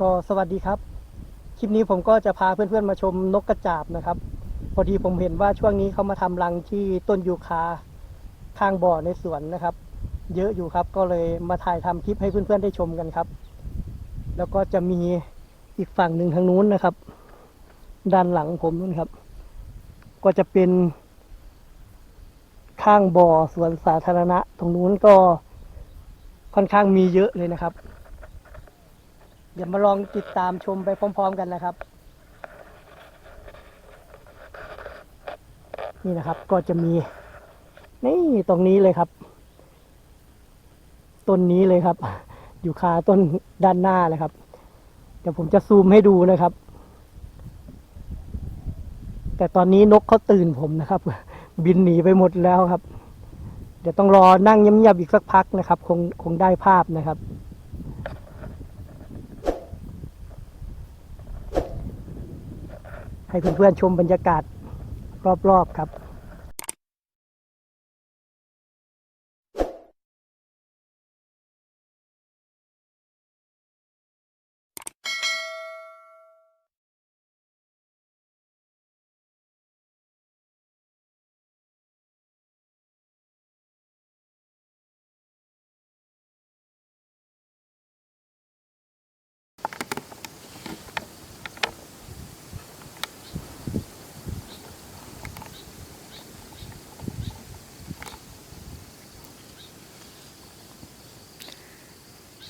ก็สวัสดีครับ คลิปนี้ผมก็จะพาเพื่อนๆมาชมนกกระจาบนะครับ พอดีผมเห็นว่าช่วงนี้เขามาทำรังที่ต้นยูคาข้างบ่อในสวนนะครับ เยอะอยู่ครับก็เลยมาถ่ายทำคลิปให้เพื่อนๆได้ชมกันครับ แล้วก็จะมีอีกฝั่งหนึ่งทางนู้นนะครับ ด้านหลังผมนู่นครับ ก็จะเป็น ข้างบ่อสวนสาธารณะ ตรงนู้นก็ค่อนข้างมีเยอะเลยนะครับ เดี๋ยวมาลองติดตามชมไปพร้อม ๆ กันนะครับ นี่นะครับก็จะมีนี่ตรงนี้เลยครับ ต้นนี้เลยครับ อยู่คาต้นด้านหน้าเลยครับ เดี๋ยวผมจะซูมให้ดูนะครับ แต่ตอนนี้นกเขาตื่นผมนะครับ บินหนีไปหมดแล้วครับ เดี๋ยวต้องรอนั่งเงียบๆอีกสักพักนะครับ คงคงได้ภาพนะครับ ให้เพื่อนๆชมบรรยากาศรอบๆครับ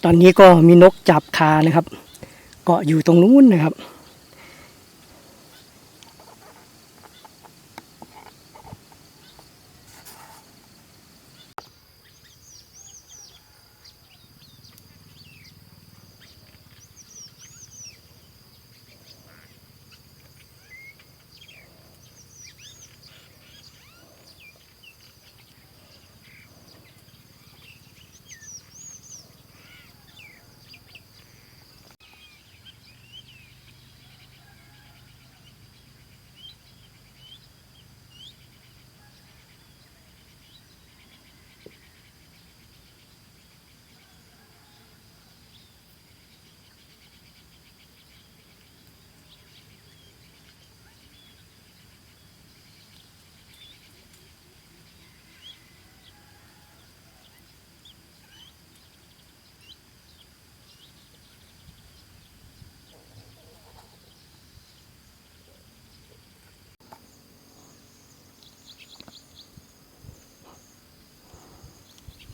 ตอนนี้ก็มีนกจับคานะครับ เกาะอยู่ตรงนู้นนะครับ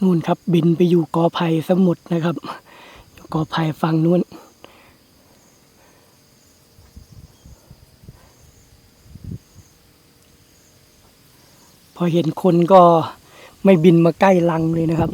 นู่นครับ บินไปอยู่กอไผ่สมุทรนะครับ อยู่กอไผ่ฝั่งนู้นพอเห็นคนก็ไม่บินมาใกล้ลังเลยนะครับ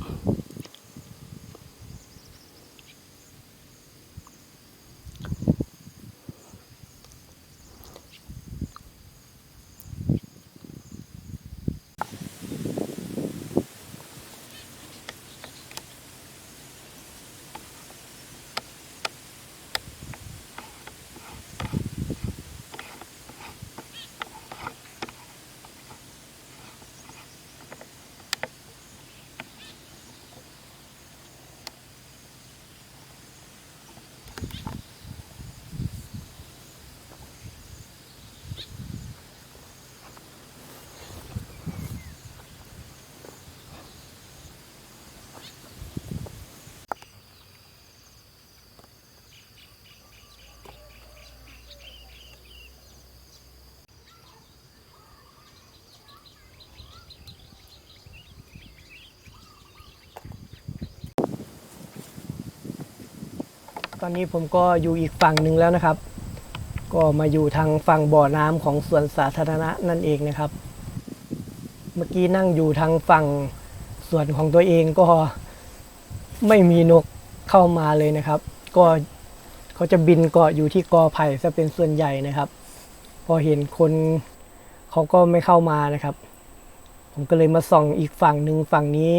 ตอนนี้ผมก็อยู่อีกฝั่งหนึ่งแล้วนะครับ ก็มาอยู่ทางฝั่งบ่อน้ำของสวนสาธารณะนั่นเองนะครับ เมื่อกี้นั่งอยู่ทางฝั่งสวนของตัวเองก็ไม่มีนกเข้ามาเลยนะครับ ก็เขาจะบินเกาะอยู่ที่กอไผ่ซะเป็นส่วนใหญ่นะครับ พอเห็นคนเขาก็ไม่เข้ามานะครับ ผมก็เลยมาส่องอีกฝั่งหนึ่งฝั่งนี้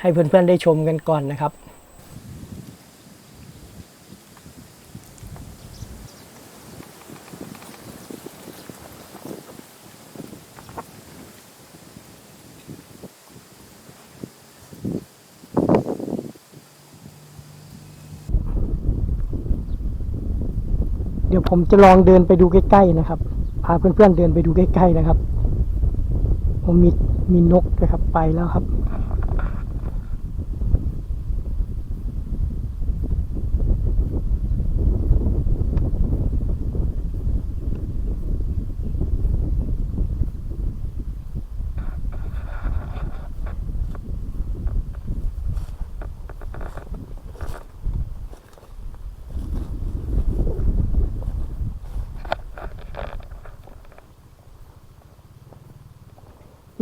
ให้เพื่อนๆได้ชมกันก่อนนะครับ ดี๋ยวผมจะลองเดินไปดูใกล้ๆนะครับ พาเพื่อนๆเดินไปดูใกล้ๆนะครับ ผมมีมีนกนะครับไปแล้วครับ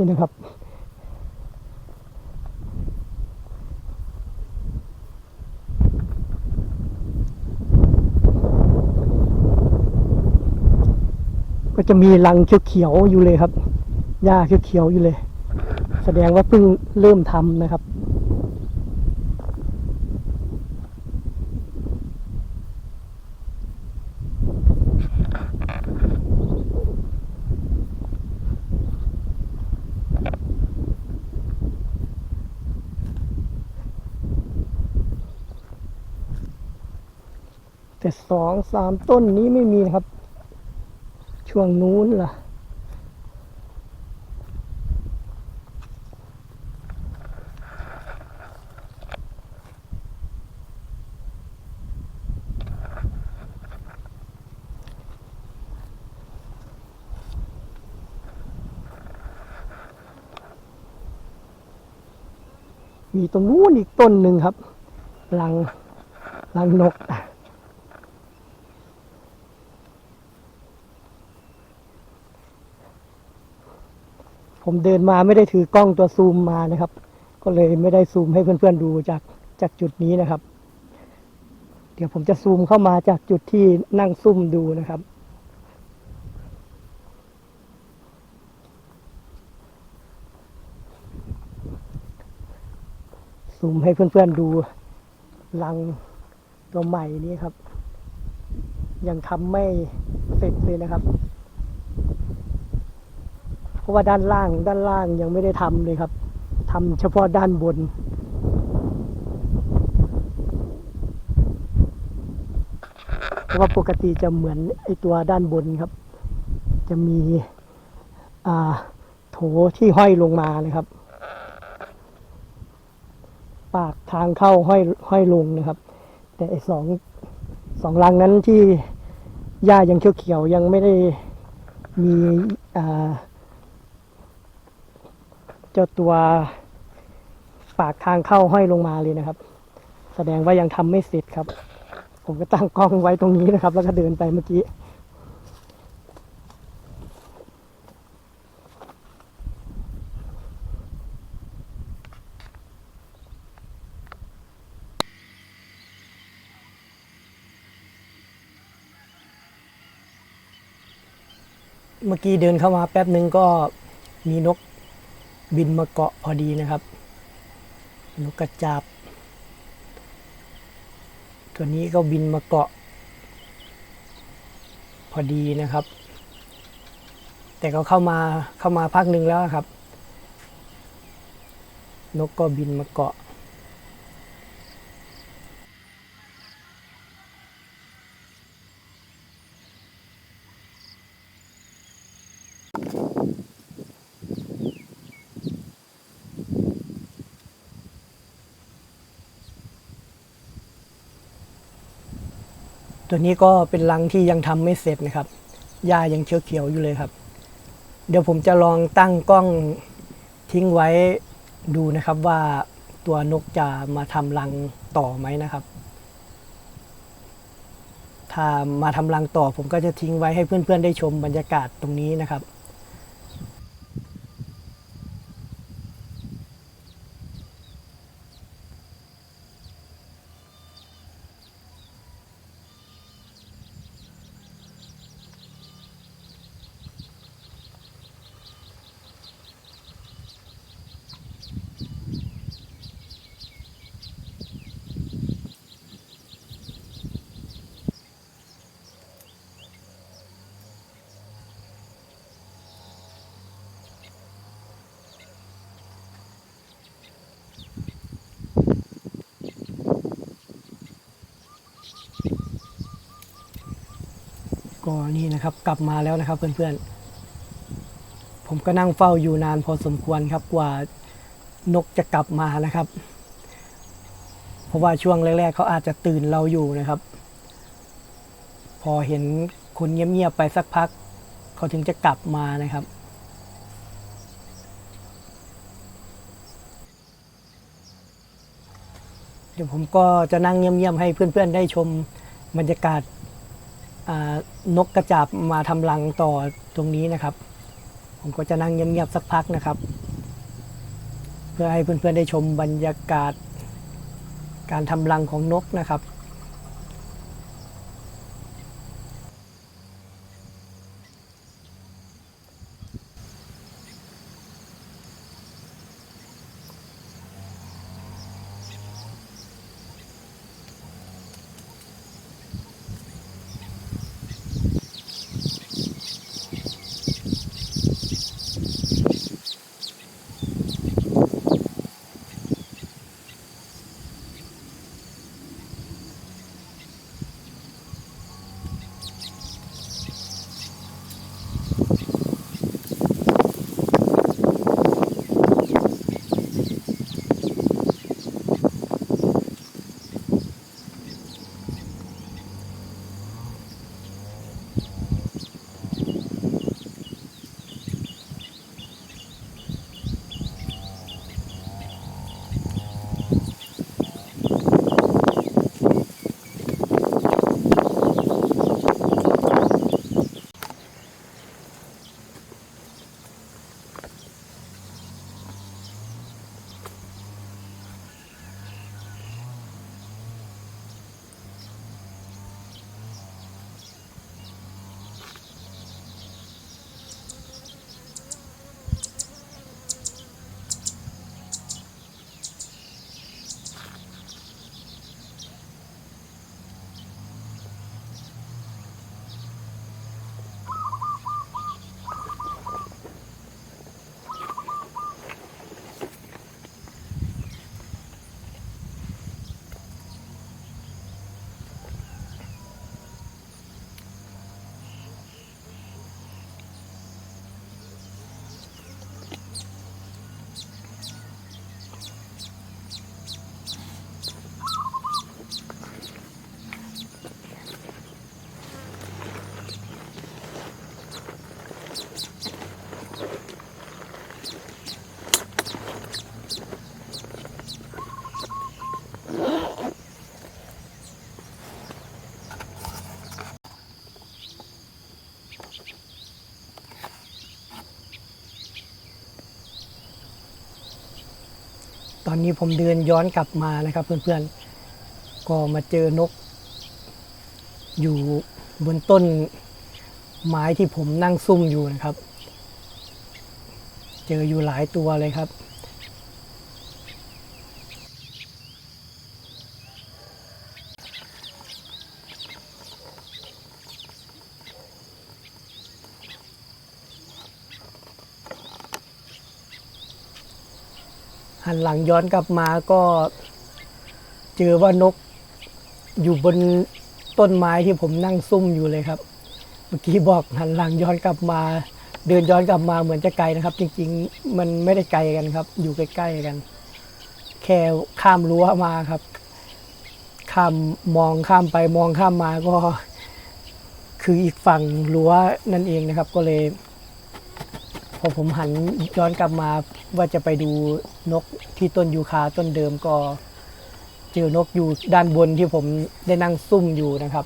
นี่นะครับ ก็จะมีรังเขียวๆอยู่เลยครับ หญ้าเขียวๆอยู่เลย แสดงว่าเพิ่งเริ่มทำนะครับ แต่สองสามต้นนี้ไม่มีนะครับ ช่วงนู้นล่ะ มีตรงนู้นอีกต้นหนึ่งครับรังรังนกอะ ผมเดินมาไม่ได้ถือกล้องตัวซูมมานะครับ ก็เลยไม่ได้ซูมให้เพื่อนๆดูจากจากจุดนี้นะครับ เดี๋ยวผมจะซูมเข้ามาจากจุดที่นั่งซุ่มดูนะครับซูมให้เพื่อนๆดูรังตัวใหม่นี้ครับ ยังทำไม่เสร็จเลยนะครับ เพราะว่าด้านล่างด้านล่างยังไม่ได้ทำเลยครับทำเฉพาะด้านบน เพราะว่าปกติจะเหมือนไอตัวด้านบนครับ จะมีอ่าโถที่ห้อยลงมาเลยครับ ปากทางเข้าห้อยห้อยลงนะครับ แต่ไอสองสองรังนั้นที่หญ้ายังเขียวๆยังไม่ได้มีอ่า เจ้าตัวปากทางเข้าห้อยลงมาเลยนะครับ แสดงว่ายังทำไม่เสร็จครับ ผมก็ตั้งกล้องไว้ตรงนี้นะครับ แล้วก็เดินไปเมื่อกี้เมื่อกี้เดินเข้ามาแป๊บหนึ่งก็มีนก บินมาเกาะพอดีนะครับนกกระจาบ ตัวนี้ก็บินมาเกาะ พอดีนะครับ แต่ก็เข้ามาเข้ามาพักหนึ่งแล้วครับ นกก็บินมาเกาะ ตัวนี้ก็เป็นรังที่ยังทำไม่เสร็จนะครับหญ้ายังเขียวๆอยู่เลยครับ เดี๋ยวผมจะลองตั้งกล้องทิ้งไว้ดูนะครับว่าตัวนกจะมาทำรังต่อไหมนะครับ ถ้ามาทำรังต่อผมก็จะทิ้งไว้ให้เพื่อนๆได้ชมบรรยากาศตรงนี้นะครับ นี่นะครับ กลับมาแล้วนะครับเพื่อนๆ ผมก็นั่งเฝ้าอยู่นานพอสมควรครับกว่านกจะกลับมานะครับ เพราะว่าช่วงแรกๆเขาอาจจะตื่นเราอยู่นะครับ พอเห็นคนเงียบๆไปสักพัก เขาถึงจะกลับมานะครับเดี๋ยวผมก็จะนั่งเงียบๆให้เพื่อนๆได้ชมบรรยากาศ นกกระจาบมาทำรังต่อตรงนี้นะครับ ผมก็จะนั่งเงียบๆสักพักนะครับ เพื่อให้เพื่อนๆได้ชมบรรยากาศ การทำรังของนกนะครับ ตอนนี้ผมเดินย้อนกลับมานะครับเพื่อนๆ ก็มาเจอนก อยู่บนต้นไม้ที่ผมนั่งซุ่มอยู่นะครับ เจออยู่หลายตัวเลยครับ นหลังย้อนกลับมาก็ เจอว่านกอยู่บนต้นไม้ที่ผมนั่งซุ่มอยู่เลยครับ เมื่อกี้บอกหันหลังย้อนกลับมา เดินย้อนกลับมาเหมือนจะไกลนะครับ จริงๆ มันไม่ได้ไกลกันครับ อยู่ใกล้ๆกัน แค่ข้ามรั้วมาครับ ข้ามมองข้ามไปมองข้ามมาก็ คืออีกฝั่งรั้วนั่นเองนะครับ ก็เลย อผมหันย้อนกลับมาว่าจะไปดูนกที่ต้นยูคาต้นเดิมก็ เจอนกอยู่ด้านบนที่ผมได้นั่งซุ่มอยู่นะครับ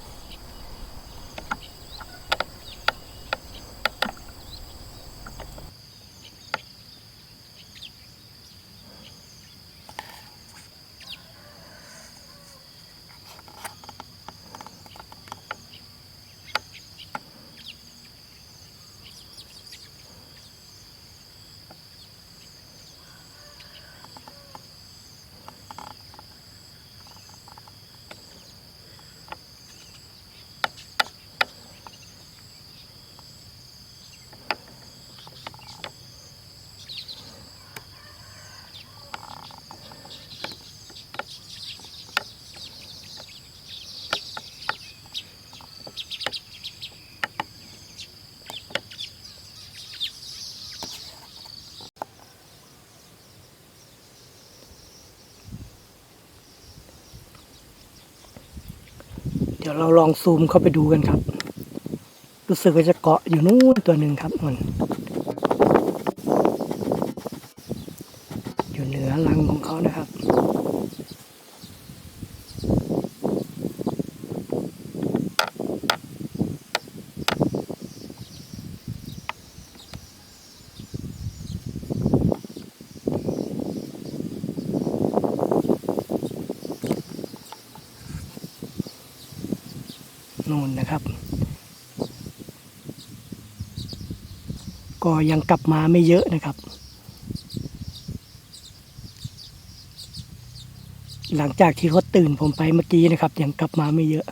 ดี๋ยวเราลองซูมเข้าไปดูกันครับ รู้สึกว่าจะเกาะอยู่นู้นตัวหนึ่งครับมัน อยู่เหนือรังของเขานะครับ นู่นนะครับ ก็ยังกลับมาไม่เยอะนะครับ หลังจากที่เขาตื่นผมไปเมื่อกี้นะครับ ยังกลับมาไม่เยอะ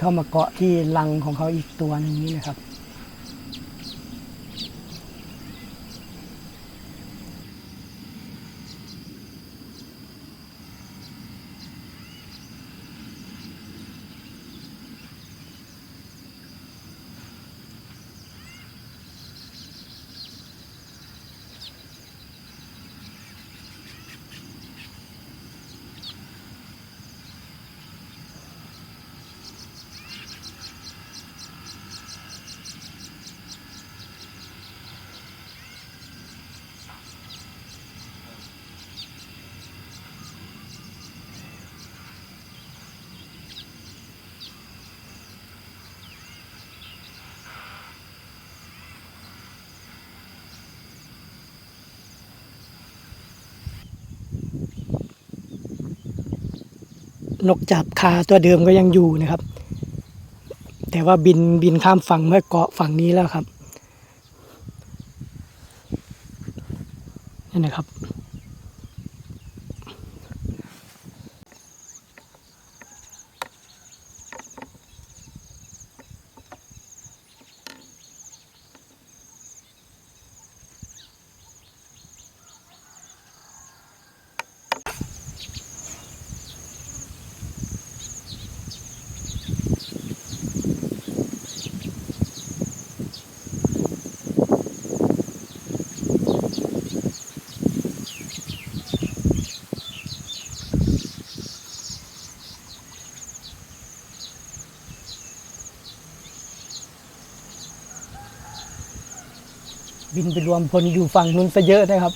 เข้ามาเกาะที่รังของเขาอีกตัวหนึงนี้นะครับ นกจับคาตัวเดิมก็ยังอยู่นะครับ แต่ว่าบินบินข้ามฝั่งมาเกาะฝั่งนี้แล้วครับนี่นะครับ บินไปรวมพลอยู่ฝั่งนู้นซะเยอะนะครับ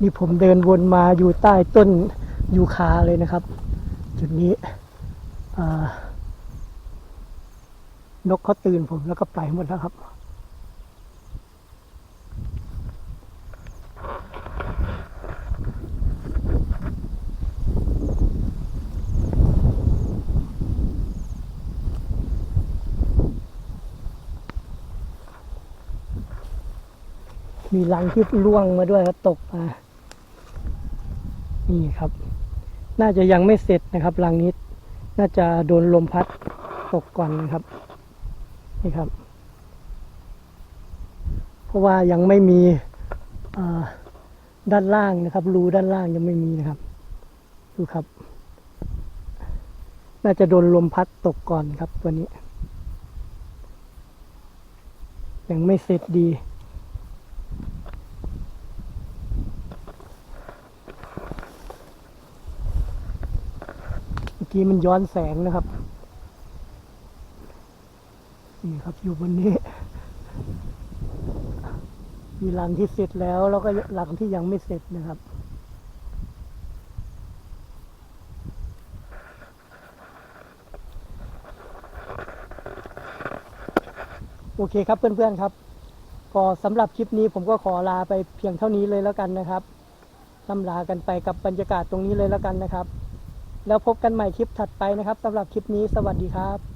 นี่ผมเดินวนมาอยู่ใต้ต้นยูคาเลยนะครับ จุดนี้นกเขาตื่นผมแล้วก็ไปหมดแล้วครับ มีรังที่ร่วงมาด้วยครับตกมา นี่ครับ น่าจะยังไม่เสร็จนะครับรังนี้น่าจะโดนลมพัดตกก่อนนะครับ นี่ครับ เพราะว่ายังไม่มีด้านล่างนะครับ รูด้านล่างยังไม่มีนะครับ ดูครับ น่าจะโดนลมพัดตกก่อนครับตัวนี้ ยังไม่เสร็จดี เมื่อ กี้มันย้อนแสงนะครับ นี่ครับอยู่บนนี้ มีหลังที่เสร็จแล้ว แล้วก็หลังที่ยังไม่เสร็จนะครับโอเคครับเพื่อนๆครับ ก็สำหรับคลิปนี้ผมก็ขอลาไปเพียงเท่านี้เลยแล้วกันนะครับล่ำลากันไปกับบรรยากาศตรงนี้เลยแล้วกันนะครับ แล้วพบกันใหม่คลิปถัดไปนะครับสำหรับคลิปนี้สวัสดีครับ